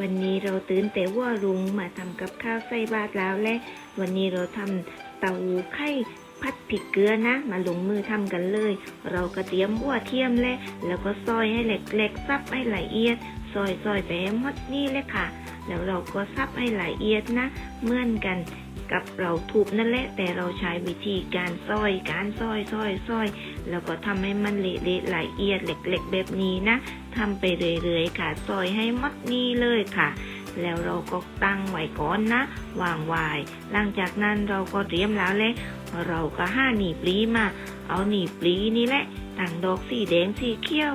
วันนี้เราตื่นแต่ว่ารุงมาทำกับข้าวใส่บาตรแล้วและวันนี้เราทำเตาไข่พัดผิดเกลือนะ มาลงมือทำกันเลย เรากระเทียมวัวเทียมและแล้วก็ซอยให้เล็กๆซับให้ละเอียด ซอยซอยๆไปให้หมดนี่เลยค่ะ แล้วเราก็ซับให้ละเอียดนะเหมือนกันกับเราทุบนั่นแหละแต่เราใช้วิธีการซอยการซอยซอยซอยแล้วก็ทำให้มันเละๆละเอียดเล็กๆแบบนี้นะทำไปเรื่อยๆค่ะซอยให้หมดนี่เลยค่ะ แล้วเราก็ตั้งไว้ก่อนนะวางไว้หลังจากนั้นเราก็เตรียมแล้วเลยเราก็ห้าหนีบปลีมา เอาหนีบปลีนี่แหละตั้งดอกสีแดงสีเขียว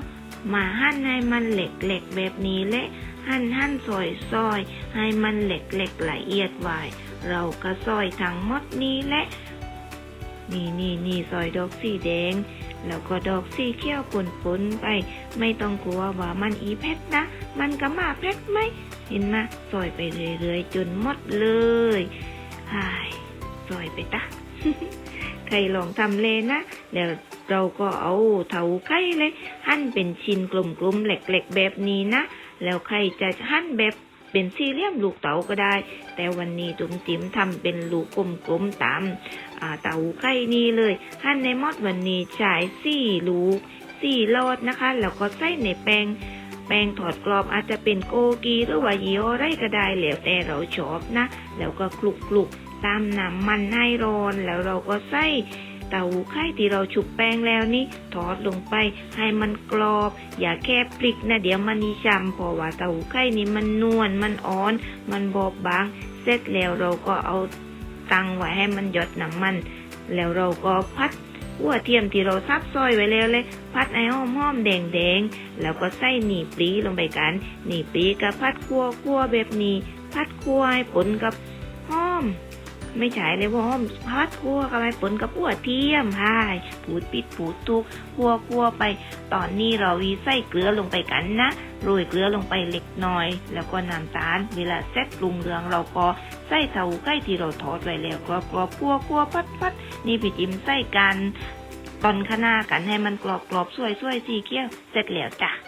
มาหั่นให้มันเหล็กๆแบบนี้แหละ หั่นหั่นซอยซอยให้มันเหล็กๆละเอียดไว้เราก็ซอยทั้งหมดนี้แหละ นี่นี่นี่ซอยดอกสีแดง แล้วก็ดอกสีเขียวปนๆไป ไม่ต้องกลัวว่ามันอีเพชรนะ มันก็มาเพชรไหมเห็นไหมซอยไปเรื่อยๆจนหมดเลยหายซอยไปตะใครลองทำเลยนะแล้วเราก็เอาเถาไข่เลย หั่นเป็นชิ้นกลมๆเหล็กๆแบบนี้นะ แล้วใครจะหั่นแบบเป็นสี่เหลี่ยมลูกเต๋าก็ได้ แต่วันนี้ตุ้มติ๋มทำเป็นลูกกลมๆตามเต๋าไข่นี่เลย หั่นในมอดวันนี้ใช้สี่ลูกสี่ลอดนะคะ แล้วก็ใส่ในแป้งแป้งถอดกรอบอาจจะเป็นโกกีหรือว่ายีออไรก็ได้แล้วแต่เราชอบนะ แล้วก็คลุกคลุกๆตามน้ำมันให้ร้อนแล้วเราก็ใส่ เต้าหู้ไข่ที่เราชุบแป้งแล้วนี่ทอดลงไปให้มันกรอบ อย่าแค่พลิกนะเดี๋ยวมันนิชำเพราะว่าเต้าหู้ไข่นี่มันนวลมันอ่อน มันบอบบาง เสร็จแล้วเราก็เอาตังไว้ให้มันหยดน้ำมัน แล้วเราก็พัดหัวเทียมที่เราซับซอยไว้แล้วเลย พัดให้หอมหอมแดงแดงๆแล้วก็ใส่หนีปลีลงไปกัน หนีปลีกับพัดคั่วคั่วแบบนี้ พัดคั่วให้ผลกับหอม ไม่ใช่เลยว่าหอมพัดคั่วกับให้ผลกับหัวเทียมพายผูดปิดผูดทุกคั่วคั่วไป ตอนนี้เราวีใส่เกลือลงไปกันนะโรยเกลือลงไปเล็กน้อย แล้วก็น้ำตาลเวลาเซ็ตปรุงเรืองเราก็ใส่เต้าไก่ที่เราทอดไว้แล้วกรอบกรอบคั่วคั่วพัดพัดนี่พี่จิมใส่กันตอนขางหนากันให้มันกรอบกรอบๆสวยสวยๆสีเขียวเสร็จแล้วจ้ะ